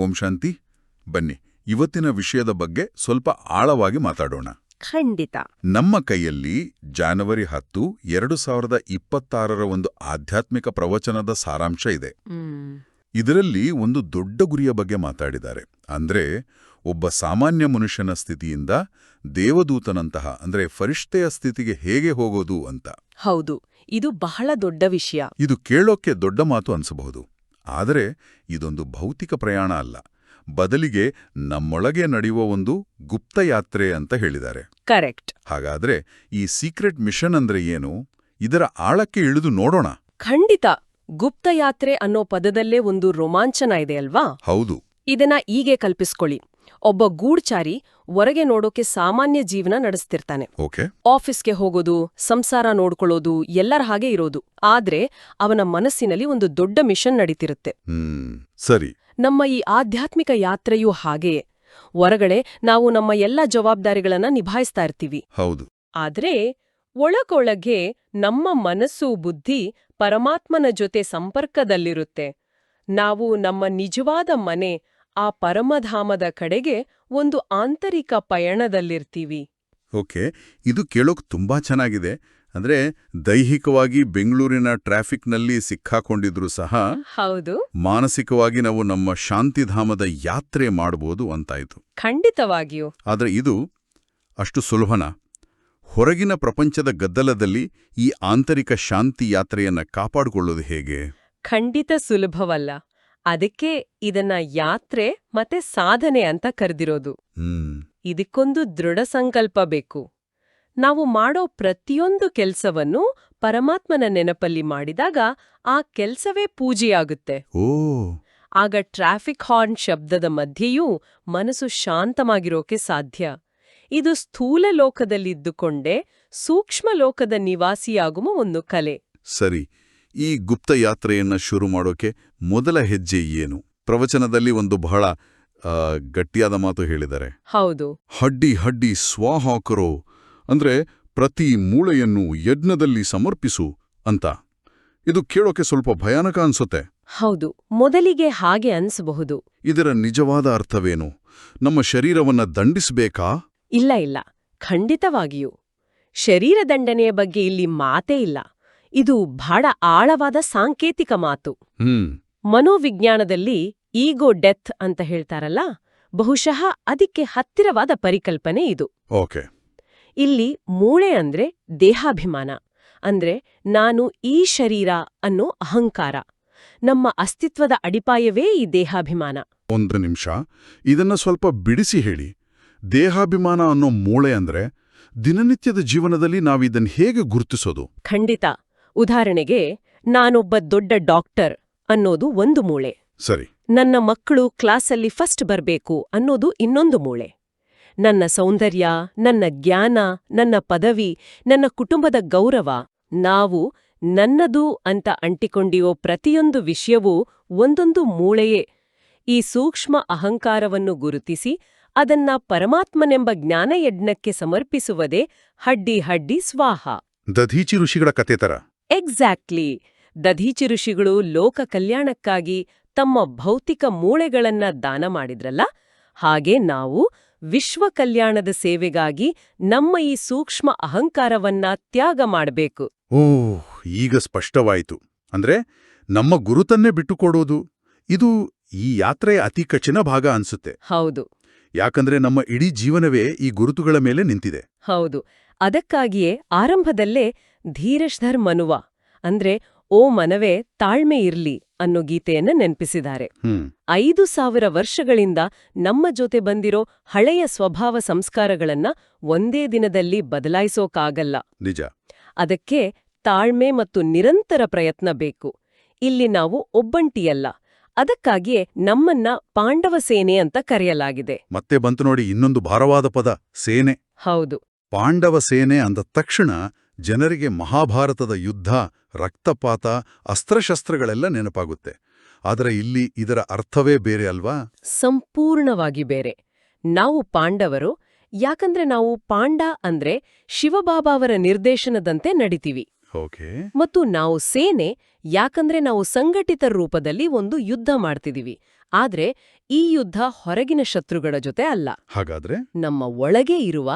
ಓಂ ಶಾಂತಿ. ಬನ್ನಿ ಇವತ್ತಿನ ವಿಷಯದ ಬಗ್ಗೆ ಸ್ವಲ್ಪ ಆಳವಾಗಿ ಮಾತಾಡೋಣ. ಖಂಡಿತ. ನಮ್ಮ ಕೈಯಲ್ಲಿ ಜಾನವರಿ ಹತ್ತು ಎರಡು ಸಾವಿರದ ಇಪ್ಪತ್ತಾರರ ಒಂದು ಆಧ್ಯಾತ್ಮಿಕ ಪ್ರವಚನದ ಸಾರಾಂಶ ಇದೆ. ಇದರಲ್ಲಿ ಒಂದು ದೊಡ್ಡ ಗುರಿಯ ಬಗ್ಗೆ ಮಾತಾಡಿದ್ದಾರೆ. ಅಂದ್ರೆ ಒಬ್ಬ ಸಾಮಾನ್ಯ ಮನುಷ್ಯನ ಸ್ಥಿತಿಯಿಂದ ದೇವದೂತನಂತಹ ಅಂದ್ರೆ ಫರಿಷ್ಠೆಯ ಸ್ಥಿತಿಗೆ ಹೇಗೆ ಹೋಗೋದು ಅಂತ. ಹೌದು ಇದು ಬಹಳ ದೊಡ್ಡ ವಿಷಯ. ಇದು ಕೇಳೋಕ್ಕೆ ದೊಡ್ಡ ಮಾತು ಅನ್ಸಬಹುದು. ಆದರೆ ಇದೊಂದು ಭೌತಿಕ ಪ್ರಯಾಣ ಅಲ್ಲ. ಬದಲಿಗೆ ನಮ್ಮೊಳಗೆ ನಡೆಯುವ ಒಂದು ಗುಪ್ತಯಾತ್ರೆ ಅಂತ ಹೇಳಿದ್ದಾರೆ. ಕರೆಕ್ಟ್. ಹಾಗಾದ್ರೆ ಈ ಸೀಕ್ರೆಟ್ ಮಿಷನ್ ಅಂದ್ರೆ ಏನು? ಇದರ ಆಳಕ್ಕೆ ಇಳಿದು ನೋಡೋಣ. ಖಂಡಿತ. ಗುಪ್ತಯಾತ್ರೆ ಅನ್ನೋ ಪದದಲ್ಲೇ ಒಂದು ರೋಮಾಂಚನ ಇದೆ ಅಲ್ವಾ? ಹೌದು. ಇದನ್ನ ಹೀಗೆ ಕಲ್ಪಿಸ್ಕೊಳ್ಳಿ. ಒಬ್ಬ ಗೂಡ್ಚಾರಿ ಹೊರಗೆ ನೋಡೋಕೆ ಸಾಮಾನ್ಯ ಜೀವನ ನಡೆಸ್ತಿರ್ತಾನೆ. ಆಫೀಸ್ಗೆ ಹೋಗೋದು ಸಂಸಾರ ನೋಡ್ಕೊಳ್ಳೋದು ಎಲ್ಲರ ಹಾಗೆ ಇರೋದು. ಆದ್ರೆ ಅವನ ಮನಸ್ಸಿನಲ್ಲಿ ಒಂದು ದೊಡ್ಡ ಮಿಷನ್ ನಡೀತಿರುತ್ತೆ. ಸರಿ. ನಮ್ಮ ಈ ಆಧ್ಯಾತ್ಮಿಕ ಯಾತ್ರೆಯೂ ಹಾಗೆಯೇ ಹೊರಗಡೆ ನಾವು ನಮ್ಮ ಎಲ್ಲ ಜವಾಬ್ದಾರಿಗಳನ್ನ ನಿಭಾಯಿಸ್ತಾ ಇರ್ತೀವಿ. ಹೌದು. ಆದ್ರೆ ಒಳಗೊಳಗೆ ನಮ್ಮ ಮನಸ್ಸು ಬುದ್ಧಿ ಪರಮಾತ್ಮನ ಜೊತೆ ಸಂಪರ್ಕದಲ್ಲಿರುತ್ತೆ. ನಾವು ನಮ್ಮ ನಿಜವಾದ ಮನೆ ಆ ಪರಮಧಾಮದ ಕಡೆಗೆ ಒಂದು ಆಂತರಿಕ ಪಯಣದಲ್ಲಿರ್ತೀವಿ. ಓಕೆ ಇದು ಕೇಳೋಕ್ ತುಂಬಾ ಚೆನ್ನಾಗಿದೆ. ಅಂದ್ರೆ ದೈಹಿಕವಾಗಿ ಬೆಂಗಳೂರಿನ ಟ್ರಾಫಿಕ್ನಲ್ಲಿ ಸಿಕ್ಕಾಕೊಂಡಿದ್ರು ಸಹ ಹೌದು. ಮಾನಸಿಕವಾಗಿ ನಾವು ನಮ್ಮ ಶಾಂತಿಧಾಮದ ಯಾತ್ರೆ ಮಾಡಬಹುದು ಅಂತಾಯ್ತು. ಖಂಡಿತವಾಗಿಯೂ. ಆದ್ರೆ ಇದು ಅಷ್ಟು ಸುಲಭನ? ಹೊರಗಿನ ಪ್ರಪಂಚದ ಗದ್ದಲದಲ್ಲಿ ಈ ಆಂತರಿಕ ಶಾಂತಿ ಯಾತ್ರೆಯನ್ನ ಕಾಪಾಡಿಕೊಳ್ಳೋದು ಹೇಗೆ? ಖಂಡಿತ ಸುಲಭವಲ್ಲ. ಅದಕ್ಕೆ ಇದನ್ನ ಯಾತ್ರೆ ಮತ್ತೆ ಸಾಧನೆ ಅಂತ ಕರೆದಿರೋದು. ಇದಕ್ಕೊಂದು ದೃಢ ಸಂಕಲ್ಪ ಬೇಕು. ನಾವು ಮಾಡೋ ಪ್ರತಿಯೊಂದು ಕೆಲ್ಸವನ್ನು ಪರಮಾತ್ಮನ ನೆನಪಲ್ಲಿ ಮಾಡಿದಾಗ ಆ ಕೆಲ್ಸವೇ ಪೂಜೆಯಾಗುತ್ತೆ. ಆಗ ಟ್ರಾಫಿಕ್ ಹಾರ್ನ್ ಶಬ್ದದ ಮಧ್ಯೆಯೂ ಮನಸ್ಸು ಶಾಂತವಾಗಿರೋಕೆ ಸಾಧ್ಯ. ಇದು ಸ್ಥೂಲ ಲೋಕದಲ್ಲಿದ್ದುಕೊಂಡೇ ಸೂಕ್ಷ್ಮ ಲೋಕದ ನಿವಾಸಿಯಾಗುವ ಒಂದು ಕಲೆ. ಸರಿ. ಈ ಗುಪ್ತ ಯಾತ್ರೆಯನ್ನು ಶುರು ಮಾಡೋಕೆ ಮೊದಲ ಹೆಜ್ಜೆ ಏನು? ಪ್ರವಚನದಲ್ಲಿ ಒಂದು ಬಹಳ ಗಟ್ಟಿಯಾದ ಮಾತು ಹೇಳಿದರೆ ಹೌದು. ಹಡ್ಡಿ ಹಡ್ಡಿ ಸ್ವಾಹಾಕರೋ ಅಂದ್ರೆ ಪ್ರತಿ ಮೂಳೆಯನ್ನು ಯಜ್ಞದಲ್ಲಿ ಸಮರ್ಪಿಸು ಅಂತ. ಇದು ಕೇಳೋಕೆ ಸ್ವಲ್ಪ ಭಯಾನಕ ಅನ್ಸುತ್ತೆ. ಹೌದು ಮೊದಲಿಗೆ ಹಾಗೆ ಅನ್ಸಬಹುದು. ಇದರ ನಿಜವಾದ ಅರ್ಥವೇನು? ನಮ್ಮ ಶರೀರವನ್ನ ದಂಡಿಸಬೇಕಾ? ಇಲ್ಲ ಇಲ್ಲ. ಖಂಡಿತವಾಗಿಯೂ. ಶರೀರ ದಂಡನೆಯ ಬಗ್ಗೆ ಇಲ್ಲಿ ಮಾತೇ ಇಲ್ಲ. ಇದು ಬಹಳ ಆಳವಾದ ಸಾಂಕೇತಿಕ ಮಾತು. ಹ್ಮ್. ಮನೋವಿಜ್ಞಾನದಲ್ಲಿ ಈಗೋ ಡೆತ್ ಅಂತ ಹೇಳ್ತಾರಲ್ಲ ಬಹುಶಃ ಅದಕ್ಕೆ ಹತ್ತಿರವಾದ ಪರಿಕಲ್ಪನೆ ಇದು. ಓಕೆ. ಇಲ್ಲಿ ಮೂಳೆ ಅಂದ್ರೆ ದೇಹಾಭಿಮಾನ ಅಂದ್ರೆ ನಾನು ಈ ಶರೀರ ಅನ್ನೋ ಅಹಂಕಾರ. ನಮ್ಮ ಅಸ್ತಿತ್ವದ ಅಡಿಪಾಯವೇ ಈ ದೇಹಾಭಿಮಾನ. ಒಂದು ನಿಮಿಷ ಇದನ್ನ ಸ್ವಲ್ಪ ಬಿಡಿಸಿ ಹೇಳಿ. ದೇಹಾಭಿಮಾನ ಅನ್ನೋ ಮೂಳೆ ಅಂದ್ರೆ ದಿನನಿತ್ಯದ ಜೀವನದಲ್ಲಿ ನಾವಿದನ್ನು ಹೇಗೆ ಗುರುತಿಸೋದು? ಖಂಡಿತ. ಉದಾಹರಣೆಗೆ ನಾನೊಬ್ಬ ದೊಡ್ಡ ಡಾಕ್ಟರ್ ಅನ್ನೋದು ಒಂದು ಮೂಳೆ. ಸರಿ. ನನ್ನ ಮಕ್ಕಳು ಕ್ಲಾಸಲ್ಲಿ ಫಸ್ಟ್ ಬರಬೇಕು ಅನ್ನೋದು ಇನ್ನೊಂದು ಮೂಳೆ. ನನ್ನ ಸೌಂದರ್ಯ ನನ್ನ ಜ್ಞಾನ ನನ್ನ ಪದವಿ ನನ್ನ ಕುಟುಂಬದ ಗೌರವ ನಾವು ನನ್ನದು ಅಂತ ಅಂಟಿಕೊಂಡಿಯೋ ಪ್ರತಿಯೊಂದು ವಿಷಯವೂ ಒಂದೊಂದು ಮೂಳೆಯೇ. ಈ ಸೂಕ್ಷ್ಮ ಅಹಂಕಾರವನ್ನು ಗುರುತಿಸಿ ಅದನ್ನ ಪರಮಾತ್ಮನೆಂಬ ಜ್ಞಾನಯಜ್ಞಕ್ಕೆ ಸಮರ್ಪಿಸುವುದೇ ಹಡ್ಡಿ ಹಡ್ಡಿ ಸ್ವಾಹ. ದಧೀಚಿ ಋಷಿಗಳ ಕತೆ ತರ. ಎಕ್ಸಾಕ್ಟ್ಲಿ ದಧೀಚಿ ಋಷಿಗಳು ಲೋಕ ಕಲ್ಯಾಣಕ್ಕಾಗಿ ತಮ್ಮ ಭೌತಿಕ ಮೂಳೆಗಳನ್ನ ದಾನ ಮಾಡಿದ್ರಲ್ಲ? ಹಾಗೆ ನಾವು ವಿಶ್ವ ಕಲ್ಯಾಣದ ಸೇವೆಗಾಗಿ ನಮ್ಮ ಈ ಸೂಕ್ಷ್ಮ ಅಹಂಕಾರವನ್ನ ತ್ಯಾಗ ಮಾಡಬೇಕು. ಓಹ್ ಈಗ ಸ್ಪಷ್ಟವಾಯಿತು. ಅಂದ್ರೆ ನಮ್ಮ ಗುರುತನ್ನೇ ಬಿಟ್ಟುಕೊಡೋದು. ಇದು ಈ ಯಾತ್ರೆಯ ಅತಿ ಕಠಿಣ ಭಾಗ ಅನ್ಸುತ್ತೆ. ಹೌದು. ಯಾಕಂದ್ರೆ ನಮ್ಮ ಇಡೀ ಜೀವನವೇ ಈ ಗುರುತುಗಳ ಮೇಲೆ ನಿಂತಿದೆ. ಹೌದು. ಅದಕ್ಕಾಗಿಯೇ ಆರಂಭದಲ್ಲೇ ಧೀರಶ್ಧರ್ ಮನುವ ಅಂದ್ರೆ ಓ ಮನವೇ ತಾಳ್ಮೆ ಇರ್ಲಿ ಅನ್ನೋ ಗೀತೆಯನ್ನ ನೆನಪಿಸಿದ್ದಾರೆ. ಐದು ಸಾವಿರ ವರ್ಷಗಳಿಂದ ನಮ್ಮ ಜೊತೆ ಬಂದಿರೋ ಹಳೆಯ ಸ್ವಭಾವ ಸಂಸ್ಕಾರಗಳನ್ನ ಒಂದೇ ದಿನದಲ್ಲಿ ಬದಲಾಯಿಸೋಕಾಗಲ್ಲ. ನಿಜ. ಅದಕ್ಕೆ ತಾಳ್ಮೆ ಮತ್ತು ನಿರಂತರ ಪ್ರಯತ್ನ ಬೇಕು. ಇಲ್ಲಿ ನಾವು ಒಬ್ಬಂಟಿಯಲ್ಲ. ಅದಕ್ಕಾಗಿಯೇ ನಮ್ಮನ್ನ ಪಾಂಡವ ಸೇನೆ ಅಂತ ಕರೆಯಲಾಗಿದೆ. ಮತ್ತೆ ಬಂತು ನೋಡಿ ಇನ್ನೊಂದು ಭಾರವಾದ ಪದ ಸೇನೆ. ಹೌದು. ಪಾಂಡವ ಸೇನೆ ಅಂದ ತಕ್ಷಣ ಜನರಿಗೆ ಮಹಾಭಾರತದ ಯುದ್ಧ ರಕ್ತಪಾತ ಅಸ್ತ್ರಶಸ್ತ್ರಗಳೆಲ್ಲ ನೆನಪಾಗುತ್ತೆ. ಆದರೆ ಇಲ್ಲಿ ಇದರ ಅರ್ಥವೇ ಬೇರೆ ಅಲ್ವಾ? ಸಂಪೂರ್ಣವಾಗಿ ಬೇರೆ. ನಾವು ಪಾಂಡವರು ಯಾಕಂದ್ರೆ ನಾವು ಪಾಂಡ ಅಂದ್ರೆ ಶಿವಬಾಬಾವರ ನಿರ್ದೇಶನದಂತೆ ನಡಿತೀವಿ. ಓಕೆ. ಮತ್ತು ನಾವು ಸೇನೆ ಯಾಕಂದ್ರೆ ನಾವು ಸಂಘಟಿತ ರೂಪದಲ್ಲಿ ಒಂದು ಯುದ್ಧ ಮಾಡ್ತಿದೀವಿ. ಆದ್ರೆ ಈ ಯುದ್ಧ ಹೊರಗಿನ ಶತ್ರುಗಳ ಜೊತೆ ಅಲ್ಲ. ಹಾಗಾದ್ರೆ? ನಮ್ಮ ಒಳಗೆ ಇರುವ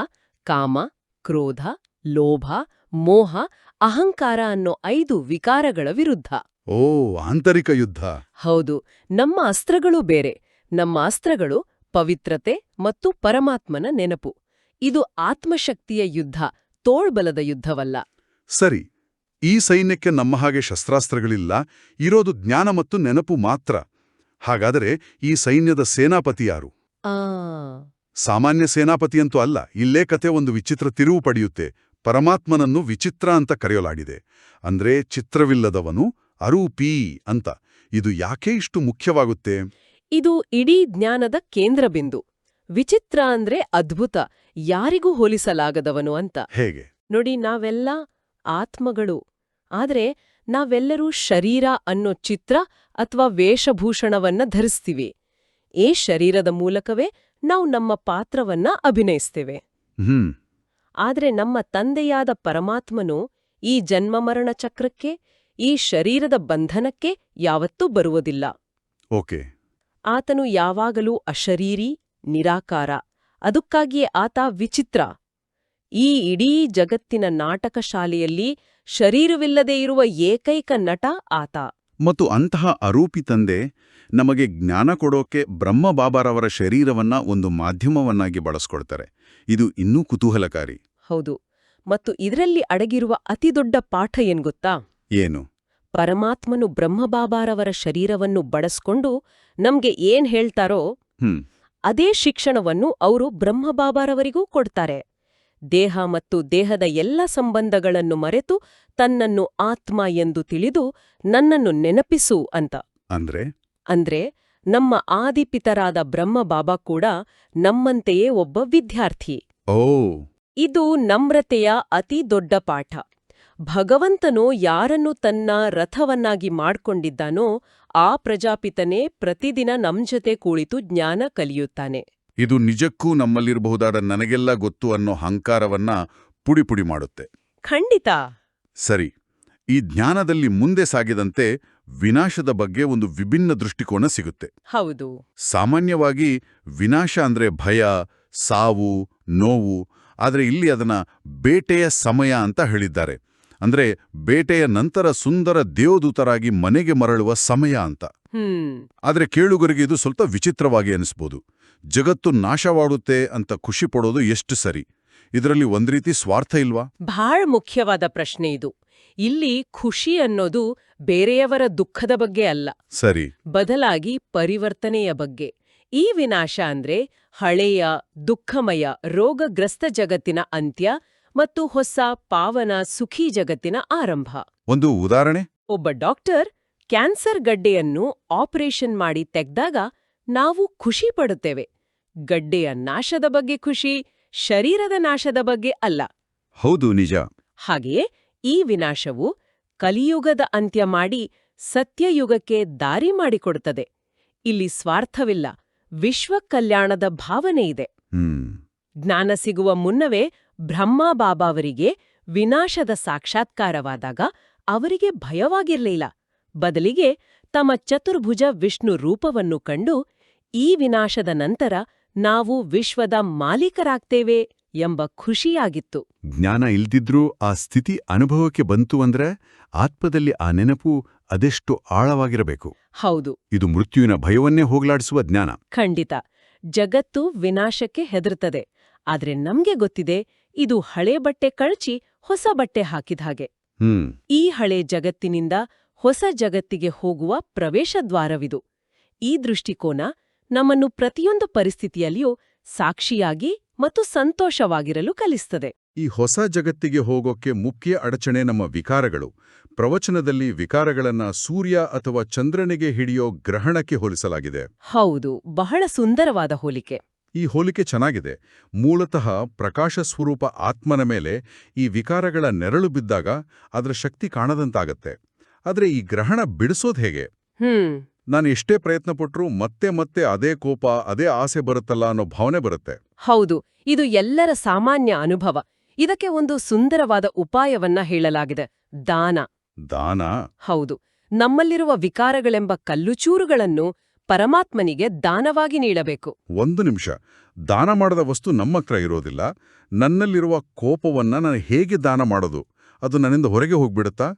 ಕಾಮ ಕ್ರೋಧ ಲೋಭ ಮೋಹ ಅಹಂಕಾರ ಅನ್ನೋ ಐದು ವಿಕಾರಗಳ ವಿರುದ್ಧ. ಓ ಆಂತರಿಕ ಯುದ್ಧ. ಹೌದು ನಮ್ಮ ಅಸ್ತ್ರಗಳು ಬೇರೆ. ನಮ್ಮ ಅಸ್ತ್ರಗಳು ಪವಿತ್ರತೆ ಮತ್ತು ಪರಮಾತ್ಮನ ನೆನಪು. ಇದು ಆತ್ಮಶಕ್ತಿಯ ಯುದ್ಧ ತೋಳ್ಬಲದ ಯುದ್ಧವಲ್ಲ. ಸರಿ ಈ ಸೈನ್ಯಕ್ಕೆ ನಮ್ಮ ಹಾಗೆ ಶಸ್ತ್ರಾಸ್ತ್ರಗಳಿಲ್ಲ ಇರೋದು ಜ್ಞಾನ ಮತ್ತು ನೆನಪು ಮಾತ್ರ. ಹಾಗಾದರೆ ಈ ಸೈನ್ಯದ ಸೇನಾಪತಿ ಯಾರು? ಆ. ಸಾಮಾನ್ಯ ಸೇನಾಪತಿಯಂತೂ ಅಲ್ಲ ಇಲ್ಲೇ ಕತೆ ಒಂದು ವಿಚಿತ್ರ ತಿರುವು ಪಡೆಯುತ್ತೆ. ಪರಮಾತ್ಮನನ್ನು ವಿಚಿತ್ರ ಅಂತ ಕರೆಯಲಾಗಿದೆ. ಅಂದ್ರೆ ಚಿತ್ರವಿಲ್ಲದವನು ಅರೂಪಿ ಅಂತ. ಇದು ಯಾಕೆ ಇಷ್ಟು ಮುಖ್ಯವಾಗುತ್ತೆ? ಇದು ಇಡೀ ಜ್ಞಾನದ ಕೇಂದ್ರ ಬಿಂದು. ವಿಚಿತ್ರ ಅಂದ್ರೆ ಅದ್ಭುತ. ಯಾರಿಗೂ ಹೋಲಿಸಲಾಗದವನು ಅಂತ. ಹೇಗೆ? ನೋಡಿ ನಾವೆಲ್ಲ ಆತ್ಮಗಳು. ಆದರೆ ನಾವೆಲ್ಲರೂ ಶರೀರ ಅನ್ನೋ ಚಿತ್ರ ಅಥವಾ ವೇಷಭೂಷಣವನ್ನ ಧರಿಸ್ತೀವಿ. ಈ ಶರೀರದ ಮೂಲಕವೇ ನಾವು ನಮ್ಮ ಪಾತ್ರವನ್ನ ಅಭಿನಯಿಸ್ತೇವೆ. ಹ್ಮ್. ಆದ್ರೆ ನಮ್ಮ ತಂದೆಯಾದ ಪರಮಾತ್ಮನು ಈ ಜನ್ಮಮರಣ ಚಕ್ರಕ್ಕೆ ಈ ಶರೀರದ ಬಂಧನಕ್ಕೆ ಯಾವತ್ತೂ ಬರುವುದಿಲ್ಲ. ಓಕೆ. ಆತನು ಯಾವಾಗಲೂ ಅಶರೀರಿ ನಿರಾಕಾರ. ಅದಕ್ಕಾಗಿಯೇ ಆತ ವಿಚಿತ್ರ. ಈ ಇಡೀ ಜಗತ್ತಿನ ನಾಟಕ ಶಾಲೆಯಲ್ಲಿ ಶರೀರವಿಲ್ಲದೆ ಇರುವ ಏಕೈಕ ನಟ ಆತ. ಮತ್ತು ಅಂತಹ ಅರೂಪಿ ತಂದೆ ನಮಗೆ ಜ್ಞಾನ ಕೊಡೋಕೆ ಬ್ರಹ್ಮ ಬಾಬಾರವರ ಶರೀರವನ್ನ ಒಂದು ಮಾಧ್ಯಮವನ್ನಾಗಿ ಬಳಸ್ಕೊಡ್ತಾರೆ ಇದು ಇನ್ನೂ ಕುತೂಹಲಕಾರಿ. ಹೌದು. ಮತ್ತು ಇದರಲ್ಲಿ ಅಡಗಿರುವ ಅತಿದೊಡ್ಡ ಪಾಠ ಏನ್ ಗೊತ್ತಾ? ಏನು? ಪರಮಾತ್ಮನು ಬ್ರಹ್ಮಬಾಬಾರವರ ಶರೀರವನ್ನು ಬಳಸ್ಕೊಂಡು ನಮ್ಗೆ ಏನ್ ಹೇಳ್ತಾರೋ ಅದೇ ಶಿಕ್ಷಣವನ್ನು ಅವರು ಬ್ರಹ್ಮಬಾಬಾರವರಿಗೂ ಕೊಡ್ತಾರೆ. ದೇಹ ಮತ್ತು ದೇಹದ ಎಲ್ಲ ಸಂಬಂಧಗಳನ್ನು ಮರೆತು ತನ್ನನ್ನು ಆತ್ಮ ಎಂದು ತಿಳಿದು ನನ್ನನ್ನು ನೆನಪಿಸು ಅಂತ. ಅಂದ್ರೆ? ಅಂದ್ರೆ ನಮ್ಮ ಆದಿಪಿತರಾದ ಬ್ರಹ್ಮ ಬಾಬಾ ಕೂಡ ನಮ್ಮಂತೆಯೇ ಒಬ್ಬ ವಿದ್ಯಾರ್ಥಿ. ಓ. ಇದು ನಮ್ರತೆಯ ಅತಿ ದೊಡ್ಡ ಪಾಠ. ಭಗವಂತನು ಯಾರನ್ನು ತನ್ನ ರಥವನ್ನಾಗಿ ಮಾಡ್ಕೊಂಡಿದ್ದಾನೋ ಆ ಪ್ರಜಾಪಿತನೇ ಪ್ರತಿದಿನ ನಮ್ ಜೊತೆ ಕುಳಿತು ಜ್ಞಾನ ಕಲಿಯುತ್ತಾನೆ. ಇದು ನಿಜಕ್ಕೂ ನಮ್ಮಲ್ಲಿರಬಹುದಾದ ನನಗೆಲ್ಲ ಗೊತ್ತು ಅನ್ನೋ ಹಂಕಾರವನ್ನ ಪುಡಿಪುಡಿ ಮಾಡುತ್ತೆ. ಖಂಡಿತ. ಸರಿ ಈ ಜ್ಞಾನದಲ್ಲಿ ಮುಂದೆ ಸಾಗಿದಂತೆ ವಿನಾಶದ ಬಗ್ಗೆ ಒಂದು ವಿಭಿನ್ನ ದೃಷ್ಟಿಕೋನ ಸಿಗುತ್ತೆ. ಹೌದು. ಸಾಮಾನ್ಯವಾಗಿ ವಿನಾಶ ಅಂದ್ರೆ ಭಯ ಸಾವು ನೋವು ಆದರೆ ಇಲ್ಲಿ ಅದನ್ನ ಬೇಟೆಯ ಸಮಯ ಅಂತ ಹೇಳಿದ್ದಾರೆ. ಅಂದ್ರೆ ಬೇಟೆಯ ನಂತರ ಸುಂದರ ದೇವದೂತರಾಗಿ ಮನೆಗೆ ಮರಳುವ ಸಮಯ ಅಂತ. ಆದರೆ ಕೇಳುಗರಿಗೆ ಇದು ಸ್ವಲ್ಪ ವಿಚಿತ್ರವಾಗಿ ಅನಿಸ್ಬೋದು. ಜಗತ್ತು ನಾಶವಾಡುತ್ತೆ ಅಂತ ಖುಷಿ ಪಡೋದು ಎಷ್ಟು ಸರಿ. ಇದರಲ್ಲಿ ಒಂದ್ ರೀತಿ ಸ್ವಾರ್ಥ ಇಲ್ವಾ? ಬಹಳ ಮುಖ್ಯವಾದ ಪ್ರಶ್ನೆ ಇದು. ಇಲ್ಲಿ ಖುಷಿ ಅನ್ನೋದು ಬೇರೆಯವರ ದುಃಖದ ಬಗ್ಗೆ ಅಲ್ಲ. ಸರಿ. ಬದಲಾಗಿ ಪರಿವರ್ತನೆಯ ಬಗ್ಗೆ. ಈ ವಿನಾಶ ಅಂದ್ರೆ ಹಳೆಯ ದುಃಖಮಯ ರೋಗಗ್ರಸ್ತ ಜಗತ್ತಿನ ಅಂತ್ಯ ಮತ್ತು ಹೊಸ ಪಾವನ ಸುಖಿ ಜಗತ್ತಿನ ಆರಂಭ. ಒಂದು ಉದಾಹರಣೆ? ಒಬ್ಬ ಡಾಕ್ಟರ್ ಕ್ಯಾನ್ಸರ್ ಗಡ್ಡೆಯನ್ನು ಆಪರೇಷನ್ ಮಾಡಿ ತೆಗ್ದಾಗ ನಾವು ಖುಷಿ ಪಡುತ್ತೇವೆ. ಗಡ್ಡೆಯ ನಾಶದ ಬಗ್ಗೆ ಖುಷಿ ಶರೀರದ ನಾಶದ ಬಗ್ಗೆ ಅಲ್ಲ. ಹೌದು ನಿಜ. ಹಾಗೆಯೇ ಈ ವಿನಾಶವು ಕಲಿಯುಗದ ಅಂತ್ಯ ಮಾಡಿ ಸತ್ಯಯುಗಕ್ಕೆ ದಾರಿ ಮಾಡಿಕೊಡುತ್ತದೆ. ಇಲ್ಲಿ ಸ್ವಾರ್ಥವಿಲ್ಲ ವಿಶ್ವ ಕಲ್ಯಾಣದ ಭಾವನೆ ಇದೆ. ಜ್ಞಾನ ಸಿಗುವ ಮುನ್ನವೇ ಬ್ರಹ್ಮ ಬಾಬಾವರಿಗೆ ವಿನಾಶದ ಸಾಕ್ಷಾತ್ಕಾರವಾದಾಗ ಅವರಿಗೆ ಭಯವಾಗಿರಲಿಲ್ಲ. ಬದಲಿಗೆ ತಮ್ಮ ಚತುರ್ಭುಜ ವಿಷ್ಣು ರೂಪವನ್ನು ಕಂಡು ಈ ವಿನಾಶದ ನಂತರ ನಾವು ವಿಶ್ವದ ಮಾಲೀಕರಾಗ್ತೇವೆ ಎಂಬ ಖುಷಿಯಾಗಿತ್ತು. ಜ್ಞಾನ ಇಲ್ದಿದ್ರೂ ಆ ಸ್ಥಿತಿ ಅನುಭವಕ್ಕೆ ಬಂತು ಅಂದ್ರೆ ಆತ್ಮದಲ್ಲಿ ಆ ನೆನಪು ಅದೆಷ್ಟು ಆಳವಾಗಿರಬೇಕು. ಹೌದು. ಇದು ಮೃತ್ಯುವಿನ ಭಯವನ್ನೇ ಹೋಗಲಾಡಿಸುವ ಜ್ಞಾನ. ಖಂಡಿತ. ಜಗತ್ತು ವಿನಾಶಕ್ಕೆ ಹೆದರುತ್ತದೆ. ಆದ್ರೆ ನಮ್ಗೆ ಗೊತ್ತಿದೆ ಇದು ಹಳೆ ಬಟ್ಟೆ ಕಳಚಿ ಹೊಸ ಬಟ್ಟೆ ಹಾಕಿದ ಹಾಗೆ. ಹ್ಮ್. ಈ ಹಳೆ ಜಗತ್ತಿನಿಂದ ಹೊಸ ಜಗತ್ತಿಗೆ ಹೋಗುವ ಪ್ರವೇಶದ್ವಾರವಿದು. ಈ ದೃಷ್ಟಿಕೋನ ನಮ್ಮನ್ನು ಪ್ರತಿಯೊಂದು ಪರಿಸ್ಥಿತಿಯಲ್ಲಿಯೂ ಸಾಕ್ಷಿಯಾಗಿ ಮತ್ತು ಸಂತೋಷವಾಗಿರಲು ಕಲಿಸ್ತದೆ. ಈ ಹೊಸ ಜಗತ್ತಿಗೆ ಹೋಗೋಕ್ಕೆ ಮುಖ್ಯ ಅಡಚಣೆ ನಮ್ಮ ವಿಕಾರಗಳು. ಪ್ರವಚನದಲ್ಲಿ ವಿಕಾರಗಳನ್ನ ಸೂರ್ಯ ಅಥವಾ ಚಂದ್ರನಿಗೆ ಹಿಡಿಯೋ ಗ್ರಹಣಕ್ಕೆ ಹೋಲಿಸಲಾಗಿದೆ. ಹೌದು ಬಹಳ ಸುಂದರವಾದ ಹೋಲಿಕೆ. ಈ ಹೋಲಿಕೆ ಚೆನ್ನಾಗಿದೆ. ಮೂಲತಃ ಪ್ರಕಾಶ ಸ್ವರೂಪ ಆತ್ಮನ ಮೇಲೆ ಈ ವಿಕಾರಗಳ ನೆರಳು ಬಿದ್ದಾಗ ಅದರ ಶಕ್ತಿ ಕಾಣದಂತಾಗತ್ತೆ. ಆದರೆ ಈ ಗ್ರಹಣ ಬಿಡಿಸೋದ್ ಹೇಗೆ? ಹ್ಮ್. ನಾನು ಎಷ್ಟೇ ಪ್ರಯತ್ನ ಪಟ್ಟರೂ ಮತ್ತೆ ಮತ್ತೆ ಅದೇ ಕೋಪ ಅದೇ ಆಸೆ ಬರುತ್ತಲ್ಲ ಅನ್ನೋ ಭಾವನೆ ಬರುತ್ತೆ. ಹೌದು ಇದು ಎಲ್ಲರ ಸಾಮಾನ್ಯ ಅನುಭವ. ಇದಕ್ಕೆ ಒಂದು ಸುಂದರವಾದ ಉಪಾಯವನ್ನ ಹೇಳಲಾಗಿದೆ ದಾನ. ದಾನ? ಹೌದು ನಮ್ಮಲ್ಲಿರುವ ವಿಕಾರಗಳೆಂಬ ಕಲ್ಲುಚೂರುಗಳನ್ನು ಪರಮಾತ್ಮನಿಗೆ ದಾನವಾಗಿ ನೀಡಬೇಕು. ಒಂದು ನಿಮಿಷ ದಾನ ಮಾಡದ ವಸ್ತು ನಮ್ಮ ಹತ್ರ ಇರೋದಿಲ್ಲ. ನನ್ನಲ್ಲಿರುವ ಕೋಪವನ್ನ ನಾನು ಹೇಗೆ ದಾನ ಮಾಡೋದು? ಅದು ನನ್ನಿಂದ ಹೊರಗೆ ಹೋಗ್ಬಿಡುತ್ತಾ?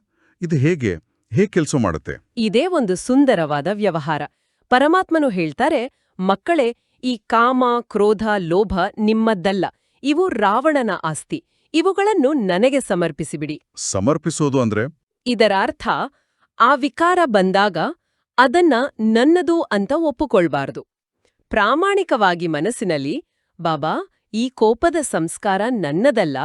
ಇದು ಹೇಗೆ? ಹೇಗೆ ಕೆಲಸ ಮಾಡುತ್ತೆ? ಇದೇ ಒಂದು ಸುಂದರವಾದ ವ್ಯವಹಾರ. ಪರಮಾತ್ಮನು ಹೇಳ್ತಾರೆ ಮಕ್ಕಳೇ ಈ ಕಾಮ ಕ್ರೋಧ ಲೋಭ ನಿಮ್ಮದ್ದಲ್ಲ. ಇವು ರಾವಣನ ಆಸ್ತಿ. ಇವುಗಳನ್ನು ನನಗೆ ಸಮರ್ಪಿಸಿಬಿಡಿ. ಸಮರ್ಪಿಸೋದು ಅಂದ್ರೆ? ಇದರ ಅರ್ಥ ಆ ವಿಕಾರ ಬಂದಾಗ ಅದನ್ನ ನನ್ನದು ಅಂತ ಒಪ್ಪುಕೊಳ್ಬಾರ್ದು. ಪ್ರಾಮಾಣಿಕವಾಗಿ ಮನಸ್ಸಿನಲ್ಲಿ ಬಾಬಾ ಈ ಕೋಪದ ಸಂಸ್ಕಾರ ನನ್ನದಲ್ಲ.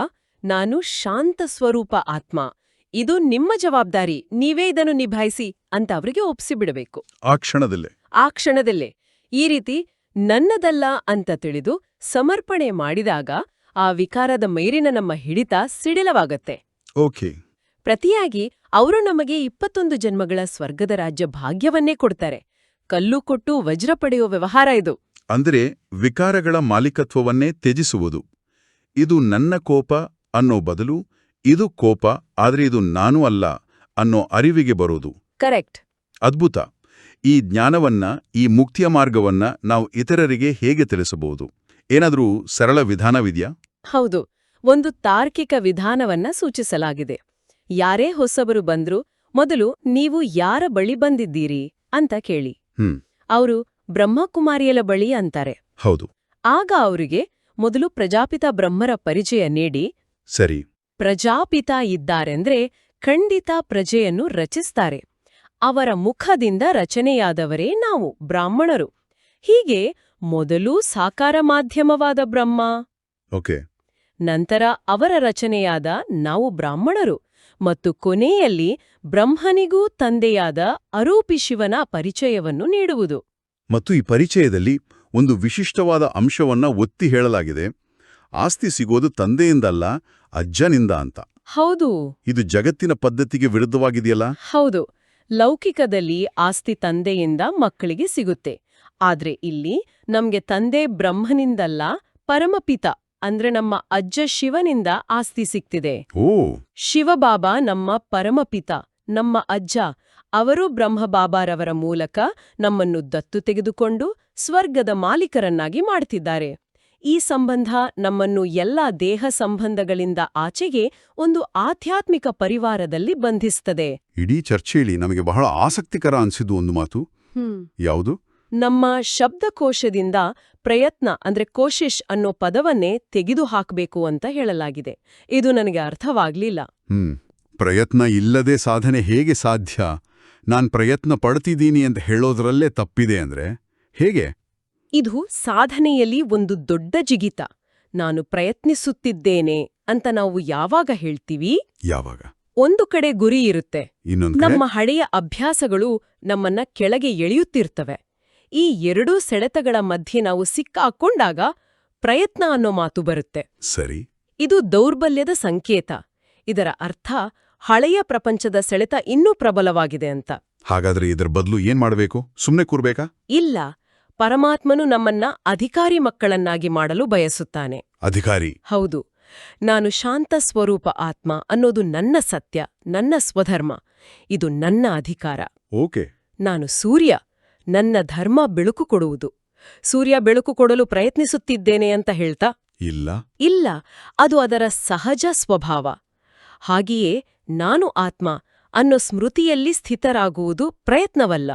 ನಾನು ಶಾಂತ ಸ್ವರೂಪ ಆತ್ಮ. ಇದು ನಿಮ್ಮ ಜವಾಬ್ದಾರಿ. ನೀವೇ ಇದನ್ನು ನಿಭಾಯಿಸಿ ಅಂತ ಅವರಿಗೆ ಒಪ್ಸಿಬಿಡಬೇಕು ಆ ಕ್ಷಣದಲ್ಲೇ. ಆ ಕ್ಷಣದಲ್ಲೇ. ಈ ರೀತಿ ನನ್ನದಲ್ಲ ಅಂತ ತಿಳಿದು ಸಮರ್ಪಣೆ ಮಾಡಿದಾಗ ಆ ವಿಕಾರದ ಮೈರಿನ ನಮ್ಮ ಹಿಡಿತ ಸಿಡಿಲವಾಗತ್ತೆ. ಓಕೆ. ಪ್ರತಿಯಾಗಿ ಅವರು ನಮಗೆ ಇಪ್ಪತ್ತೊಂದು ಜನ್ಮಗಳ ಸ್ವರ್ಗದ ರಾಜ್ಯ ಭಾಗ್ಯವನ್ನೇ ಕೊಡ್ತಾರೆ. ಕಲ್ಲು ಕೊಟ್ಟು ವಜ್ರ ಪಡೆಯುವ ವ್ಯವಹಾರ ಇದು. ಅಂದರೆ ವಿಕಾರಗಳ ಮಾಲೀಕತ್ವವನ್ನೇ ತ್ಯಜಿಸುವುದು. ಇದು ನನ್ನ ಕೋಪ ಅನ್ನೋ ಬದಲು ಇದು ಕೋಪ ಆದರೆ ಇದು ನಾನು ಅಲ್ಲ ಅನ್ನೋ ಅರಿವಿಗೆ ಬರೋದು ಕರೆಕ್ಟ್. ಅದ್ಭುತ. ಈ ಜ್ಞಾನವನ್ನ ಈ ಮುಕ್ತಿಯ ಮಾರ್ಗವನ್ನ ನಾವು ಇತರರಿಗೆ ಹೇಗೆ ತಿಳಿಸಬಹುದು? ಏನಾದರೂ ಸರಳ ವಿಧಾನವಿದೆಯಾ? ಹೌದು. ಒಂದು ತಾರ್ಕಿಕ ವಿಧಾನವನ್ನ ಸೂಚಿಸಲಾಗಿದೆ. ಯಾರೇ ಹೊಸಬರು ಬಂದ್ರು ಮೊದಲು ನೀವು ಯಾರ ಬಳಿ ಬಂದಿದ್ದೀರಿ ಅಂತ ಕೇಳಿ. ಹ್ಮ್. ಅವರು ಬ್ರಹ್ಮಕುಮಾರಿಯಲ ಬಳಿ ಅಂತಾರೆ. ಹೌದು. ಆಗ ಅವರಿಗೆ ಮೊದಲು ಪ್ರಜಾಪಿತ ಬ್ರಹ್ಮರ ಪರಿಚಯ ನೀಡಿ. ಸರಿ. ಪ್ರಜಾಪಿತ ಇದ್ದಾರೆಂದ್ರೆ ಖಂಡಿತ ಪ್ರಜೆಯನ್ನು ರಚಿಸ್ತಾರೆ. ಅವರ ಮುಖದಿಂದ ರಚನೆಯಾದವರೇ ನಾವು ಬ್ರಾಹ್ಮಣರು. ಹೀಗೆ ಮೊದಲು ಸಾಕಾರ ಮಾಧ್ಯಮವಾದ ಬ್ರಹ್ಮ. ಓಕೆ. ನಂತರ ಅವರ ರಚನೆಯಾದ ನಾವು ಬ್ರಾಹ್ಮಣರು ಮತ್ತು ಕೊನೆಯಲ್ಲಿ ಬ್ರಹ್ಮನಿಗೂ ತಂದೆಯಾದ ಅರೂಪಿ ಶಿವನ ಪರಿಚಯವನ್ನು ನೀಡುವುದು. ಮತ್ತು ಈ ಪರಿಚಯದಲ್ಲಿ ಒಂದು ವಿಶಿಷ್ಟವಾದ ಅಂಶವನ್ನ ಒತ್ತಿ ಹೇಳಲಾಗಿದೆ. ಆಸ್ತಿ ಸಿಗೋದು ತಂದೆಯಿಂದಲ್ಲ ಅಜ್ಜನಿಂದ ಅಂತ. ಹೌದು. ಇದು ಜಗತ್ತಿನ ಪದ್ಧತಿಗೆ ವಿರುದ್ಧವಾಗಿದೆಯಲ್ಲ? ಹೌದು. ಲೌಕಿಕದಲ್ಲಿ ಆಸ್ತಿ ತಂದೆಯಿಂದ ಮಕ್ಕಳಿಗೆ ಸಿಗುತ್ತೆ. ಆದ್ರೆ ಇಲ್ಲಿ ನಮ್ಗೆ ತಂದೆ ಬ್ರಹ್ಮನಿಂದಲ್ಲ ಪರಮಪಿತ ಅಂದ್ರೆ ನಮ್ಮ ಅಜ್ಜ ಶಿವನಿಂದ ಆಸ್ತಿ ಸಿಕ್ತಿದೆ. ಓ. ಶಿವಬಾಬಾ ನಮ್ಮ ಪರಮಪಿತ ನಮ್ಮ ಅಜ್ಜ ಅವರು ಬ್ರಹ್ಮಬಾಬಾರವರ ಮೂಲಕ ನಮ್ಮನ್ನು ದತ್ತು ತೆಗೆದುಕೊಂಡು ಸ್ವರ್ಗದ ಮಾಲೀಕರನ್ನಾಗಿ ಮಾಡ್ತಿದ್ದಾರೆ. ಈ ಸಂಬಂಧ ನಮ್ಮನ್ನು ಎಲ್ಲಾ ದೇಹ ಸಂಬಂಧಗಳಿಂದ ಆಚೆಗೆ ಒಂದು ಆಧ್ಯಾತ್ಮಿಕ ಪರಿವಾರದಲ್ಲಿ ಬಂಧಿಸ್ತದೆ. ಇಡೀ ಚರ್ಚೆಯಲ್ಲಿ ನಮಗೆ ಬಹಳ ಆಸಕ್ತಿಕರ ಅನಿಸಿದ್ದು ಒಂದು ಮಾತು. ಯಾವುದು? ನಮ್ಮ ಶಬ್ದಕೋಶದಿಂದ ಪ್ರಯತ್ನ ಅಂದ್ರೆ ಕೋಶಿಶ್ ಅನ್ನೋ ಪದವನ್ನೇ ತೆಗೆದು ಹಾಕಬೇಕು ಅಂತ ಹೇಳಲಾಗಿದೆ. ಇದು ನನಗೆ ಅರ್ಥವಾಗ್ಲಿಲ್ಲ. ಹ್ಮ್. ಪ್ರಯತ್ನ ಇಲ್ಲದೆ ಸಾಧನೆ ಹೇಗೆ ಸಾಧ್ಯ? ನಾನ್ ಪ್ರಯತ್ನ ಪಡ್ತಿದ್ದೀನಿ ಅಂತ ಹೇಳೋದ್ರಲ್ಲೇ ತಪ್ಪಿದೆ ಅಂದ್ರೆ? ಹೇಗೆ? ಇದು ಸಾಧನೆಯಲ್ಲಿ ಒಂದು ದೊಡ್ಡ ಜಿಗಿತ. ನಾನು ಪ್ರಯತ್ನಿಸುತ್ತಿದ್ದೇನೆ ಅಂತ ನಾವು ಯಾವಾಗ ಹೇಳ್ತೀವಿ? ಯಾವಾಗ? ಒಂದು ಕಡೆ ಗುರಿ ಇರುತ್ತೆ. ನಮ್ಮ ಹಳೆಯ ಅಭ್ಯಾಸಗಳು ನಮ್ಮನ್ನ ಕೆಳಗೆ ಎಳೆಯುತ್ತಿರ್ತವೆ. ಈ ಎರಡೂ ಸೆಳೆತಗಳ ಮಧ್ಯೆ ನಾವು ಸಿಕ್ಕಾಕೊಂಡಾಗ ಪ್ರಯತ್ನ ಅನ್ನೋ ಮಾತು ಬರುತ್ತೆ. ಸರಿ. ಇದು ದೌರ್ಬಲ್ಯದ ಸಂಕೇತ. ಇದರ ಅರ್ಥ ಹಳೆಯ ಪ್ರಪಂಚದ ಸೆಳೆತ ಇನ್ನೂ ಪ್ರಬಲವಾಗಿದೆ ಅಂತ. ಹಾಗಾದ್ರೆ ಇದರ ಬದಲು ಏನ್ ಮಾಡಬೇಕು? ಸುಮ್ನೆ ಕೂರ್ಬೇಕಾ? ಇಲ್ಲ. ಪರಮಾತ್ಮನು ನಮ್ಮನ್ನ ಅಧಿಕಾರಿ ಮಕ್ಕಳನ್ನಾಗಿ ಮಾಡಲು ಬಯಸುತ್ತಾನೆ. ಅಧಿಕಾರಿ. ಹೌದು. ನಾನು ಶಾಂತ ಸ್ವರೂಪ ಆತ್ಮ ಅನ್ನೋದು ನನ್ನ ಸತ್ಯ ನನ್ನ ಸ್ವಧರ್ಮ. ಇದು ನನ್ನ ಅಧಿಕಾರ. ಓಕೆ. ನಾನು ಸೂರ್ಯ ನನ್ನ ಧರ್ಮ ಬೆಳಕು ಕೊಡುವುದು. ಸೂರ್ಯ ಬೆಳಕು ಕೊಡಲು ಪ್ರಯತ್ನಿಸುತ್ತಿದ್ದೇನೆ ಅಂತ ಹೇಳ್ತಾ? ಇಲ್ಲ. ಇಲ್ಲ. ಅದು ಅದರ ಸಹಜ ಸ್ವಭಾವ. ಹಾಗೆಯೇ ನಾನು ಆತ್ಮ ಅನ್ನೋ ಸ್ಮೃತಿಯಲ್ಲಿ ಸ್ಥಿತರಾಗುವುದು ಪ್ರಯತ್ನವಲ್ಲ.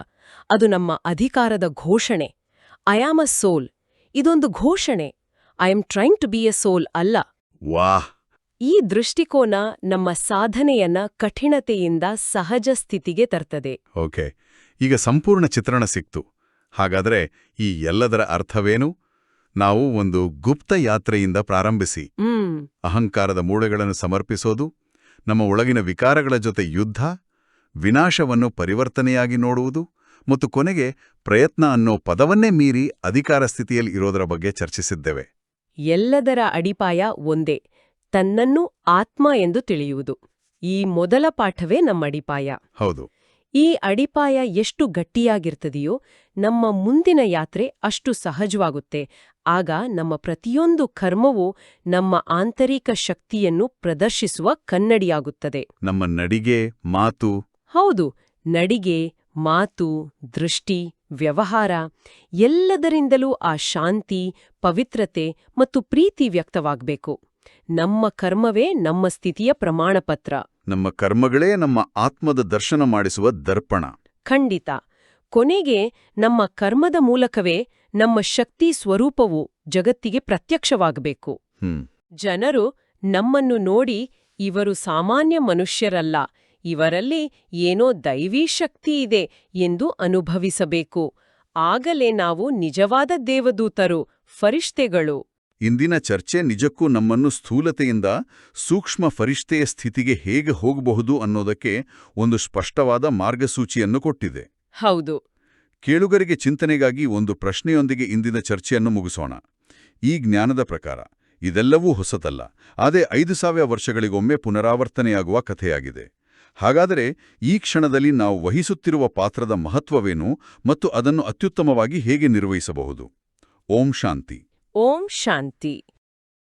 ಅದು ನಮ್ಮ ಅಧಿಕಾರದ ಘೋಷಣೆ. ಐ ಆಮ್ ಅ ಸೋಲ್ ಇದೊಂದು ಘೋಷಣೆ. I am trying to be a soul ಅಲ್ಲ. ವಾಹ್. ಈ ದೃಷ್ಟಿಕೋನ ನಮ್ಮ ಸಾಧನೆಯನ್ನ ಕಠಿಣತೆಯಿಂದ ಸಹಜ ಸ್ಥಿತಿಗೆ ತರ್ತದೆ. ಓಕೆ. ಈಗ ಸಂಪೂರ್ಣ ಚಿತ್ರಣ ಸಿಕ್ತು. ಹಾಗಾದ್ರೆ ಈ ಎಲ್ಲದರ ಅರ್ಥವೇನು? ನಾವು ಒಂದು ಗುಪ್ತ ಯಾತ್ರೆಯಿಂದ ಪ್ರಾರಂಭಿಸಿ. ಅಹಂಕಾರದ ಮೂಳೆಗಳನ್ನು ಸಮರ್ಪಿಸೋದು ನಮ್ಮ ಒಳಗಿನ ವಿಕಾರಗಳ ಜೊತೆ ಯುದ್ಧ ವಿನಾಶವನ್ನು ಪರಿವರ್ತನೆಯಾಗಿ ನೋಡುವುದು ಮತ್ತು ಕೊನೆಗೆ ಪ್ರಯತ್ನ ಅನ್ನೋ ಪದವನ್ನೇ ಮೀರಿ ಅಧಿಕಾರ ಸ್ಥಿತಿಯಲ್ಲಿ ಇರೋದರ ಬಗ್ಗೆ ಚರ್ಚಿಸಿದ್ದೇವೆ. ಎಲ್ಲದರ ಅಡಿಪಾಯ ಒಂದೇ ತನ್ನನ್ನು ಆತ್ಮ ಎಂದು ತಿಳಿಯುವುದು. ಈ ಮೊದಲ ಪಾಠವೇ ನಮ್ಮ ಅಡಿಪಾಯ. ಹೌದು. ಈ ಅಡಿಪಾಯ ಎಷ್ಟು ಗಟ್ಟಿಯಾಗಿರ್ತದೆಯೋ ನಮ್ಮ ಮುಂದಿನ ಯಾತ್ರೆ ಅಷ್ಟು ಸಹಜವಾಗುತ್ತೆ. ಆಗ ನಮ್ಮ ಪ್ರತಿಯೊಂದು ಕರ್ಮವೂ ನಮ್ಮ ಆಂತರಿಕ ಶಕ್ತಿಯನ್ನು ಪ್ರದರ್ಶಿಸುವ ಕನ್ನಡಿಯಾಗುತ್ತದೆ. ನಮ್ಮ ನಡಿಗೆ ಮಾತು. ಹೌದು ನಡಿಗೆ ಮಾತು ದೃಷ್ಟಿ ವ್ಯವಹಾರ ಎಲ್ಲದರಿಂದಲೂ ಆ ಶಾಂತಿ ಪವಿತ್ರತೆ ಮತ್ತು ಪ್ರೀತಿ ವ್ಯಕ್ತವಾಗಬೇಕು. ನಮ್ಮ ಕರ್ಮವೇ ನಮ್ಮ ಸ್ಥಿತಿಯ ಪ್ರಮಾಣಪತ್ರ. ನಮ್ಮ ಕರ್ಮಗಳೇ ನಮ್ಮ ಆತ್ಮದ ದರ್ಶನ ಮಾಡಿಸುವ ದರ್ಪಣ. ಖಂಡಿತ. ಕೊನೆಗೆ ನಮ್ಮ ಕರ್ಮದ ಮೂಲಕವೇ ನಮ್ಮ ಶಕ್ತಿ ಸ್ವರೂಪವು ಜಗತ್ತಿಗೆ ಪ್ರತ್ಯಕ್ಷವಾಗಬೇಕು. ಜನರು ನಮ್ಮನ್ನು ನೋಡಿ ಇವರು ಸಾಮಾನ್ಯ ಮನುಷ್ಯರಲ್ಲ. ಇವರಲ್ಲಿ ಏನೋ ದೈವೀ ಶಕ್ತಿ ಇದೆ ಎಂದು ಅನುಭವಿಸಬೇಕು. ಆಗಲೇ ನಾವು ನಿಜವಾದ ದೇವದೂತರು ಫರಿಷ್ತೆಗಳು. ಇಂದಿನ ಚರ್ಚೆ ನಿಜಕ್ಕೂ ನಮ್ಮನ್ನು ಸ್ಥೂಲತೆಯಿಂದ ಸೂಕ್ಷ್ಮ ಫರಿಷ್ಠೆಯ ಸ್ಥಿತಿಗೆ ಹೇಗೆ ಹೋಗಬಹುದು ಅನ್ನೋದಕ್ಕೆ ಒಂದು ಸ್ಪಷ್ಟವಾದ ಮಾರ್ಗಸೂಚಿಯನ್ನು ಕೊಟ್ಟಿದೆ. ಹೌದು. ಕೇಳುಗರಿಗೆ ಚಿಂತನೆಗಾಗಿ ಒಂದು ಪ್ರಶ್ನೆಯೊಂದಿಗೆ ಇಂದಿನ ಚರ್ಚೆಯನ್ನು ಮುಗಿಸೋಣ. ಈ ಜ್ಞಾನದ ಪ್ರಕಾರ ಇದೆಲ್ಲವೂ ಹೊಸತಲ್ಲ ಅದೇ ಐದು ಸಾವಿರ ವರ್ಷಗಳಿಗೊಮ್ಮೆ ಪುನರಾವರ್ತನೆಯಾಗುವ ಕಥೆಯಾಗಿದೆ. ಹಾಗಾದರೆ ಈ ಕ್ಷಣದಲ್ಲಿ ನಾವು ವಹಿಸುತ್ತಿರುವ ಪಾತ್ರದ ಮಹತ್ವವೇನು ಮತ್ತು ಅದನ್ನು ಅತ್ಯುತ್ತಮವಾಗಿ ಹೇಗೆ ನಿರ್ವಹಿಸಬಹುದು? ಓಂ ಶಾಂತಿ. ಓಂ ಶಾಂತಿ.